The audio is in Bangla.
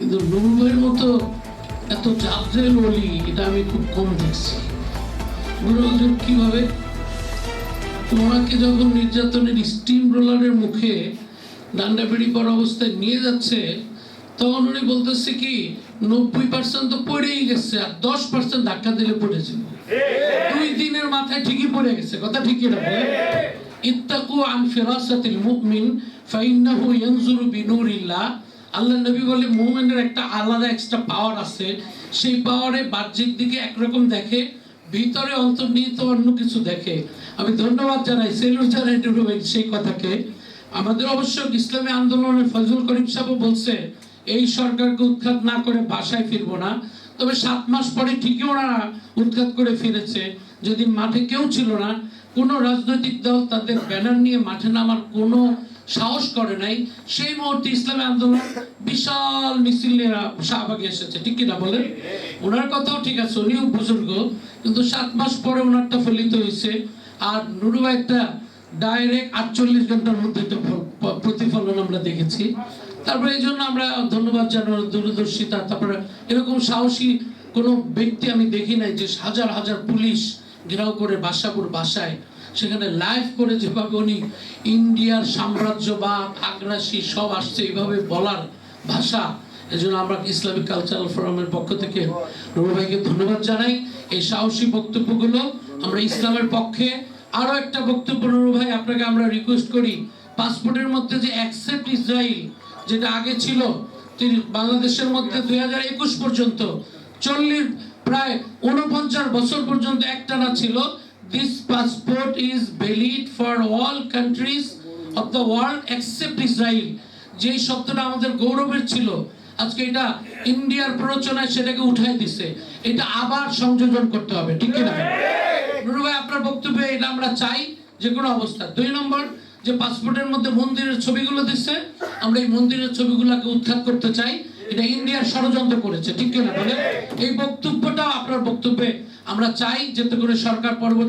কিন্তু নুরুভাইয়ের মতো এত জাদ্রেল অলি, এটা আমি খুব কম দেখছি। নুরুল কীভাবে? ওনাকে যখন নির্যাতনের স্টিম রোলারের মুখে ডান্ডা বেড়ি পর অবস্থায় নিয়ে যাচ্ছে, তখন উনি বলতেছে কি, নব্বই পার্সেন্ট তো পড়েই গেছে, আর দশ পার্সেন্ট ধাক্কা দিলে পড়েছিল দুই দিনের মাথায় ঠিকই পড়ে গেছে, কথা ঠিকই বলে? ইত্তাকু আন ফিরাসাতিল মুমিন, ফাইন্নাহু ইয়ানজুরু বিনুরিল্লাহ আল্লাহ নবী বলে মুমিনের একটা আলাদা এক্সট্রা পাওয়ার আছে। সেই পাওয়ারে বাহ্যিক দিকে একরকম দেখে, ভিতরে অন্তর্নিহিত অন্য কিছু দেখে। আমি ধন্যবাদ জানাই সেলুট জানাই নুরু সেই কথাকে। আমাদের অবশ্য ইসলামী আন্দোলনের ফজল করিম সাহেব বলছে, এই সরকারকে উৎখাত না করে বাসায় ফিরবো না। তবে সাত মাস পরে ঠিকই ওনারা উৎখাত করে ফিরেছে। যেদিন মাঠে কেউ ছিল না, কোনো রাজনৈতিক দল তাদের ব্যানার নিয়ে মাঠে নামার কোনো সাহস করে নাই। সেই মুহূর্তে ইসলামী আন্দোলন বিশাল মিছিল শাহবাগে এসেছে। ঠিক কিনা বলেন? ওনার কথাও ঠিক আছে, উনিও বুজুর্গ, কিন্তু সাত মাস পরে ওনারটা ফলিত হয়েছে। আর নুরু একটা ডাইরেক্ট আটচল্লিশ ঘণ্টার মধ্যে প্রতিফলন আমরা দেখেছি। তারপরে এই জন্য আমরা ধন্যবাদ জানানোর, দূরদর্শিতা, তারপরে এরকম সাহসী কোনো ব্যক্তি আমি দেখি নাই যে হাজার হাজার পুলিশ ঘেরাও করে বাসাপুর বাসায়, সেখানে লাইভ করে যেভাবে উনি ইন্ডিয়ার সাম্রাজ্যবাদ, আগ্রাসী, সব আসছে এইভাবে বলার ভাষা, এজন্য আমরা ইসলামিক কালচারাল ফোরামের পক্ষ থেকে নুরু ভাইকে ধন্যবাদ জানাই। এই সাহসী বক্তব্যগুলো আমরা ইসলামের পক্ষে আরও একটা বক্তব্য, নুরু ভাই, আপনাকে আমরা রিকোয়েস্ট করি পাসপোর্টের মধ্যে যে অ্যাকসেপ্ট ইসরায়েল যেটা আগে ছিল, তিনি বাংলাদেশের মধ্যে দুই হাজার একুশ পর্যন্ত, চল্লিশ প্রায় উনপঞ্চাশ বছর পর্যন্ত ছিল। This passport is valid for all countries of the world Israel যেই শব্দটা আমাদের গৌরবের ছিল, আজকে এটা ইন্ডিয়ার প্ররোচনায় সেটাকে উঠাই দিছে। এটা আবার সংযোজন করতে হবে, ঠিক কিনা? নুরু ভাই, আপনার বক্তব্যে এটা আমরা চাই যে কোনো অবস্থা। দুই নম্বর, যে পাসপোর্টের মধ্যে মন্দিরের ছবিগুলো দিচ্ছে আমরা এই মন্দিরের ছবিগুলোকে উৎখাত করতে চাই। এটা ইন্ডিয়ার ষড়যন্ত্র করেছে, ঠিক কিনা বলে এই বক্তব্যটা আপনার বক্তব্যে আমরা চাই, যাতে করে সরকার পরবর্তী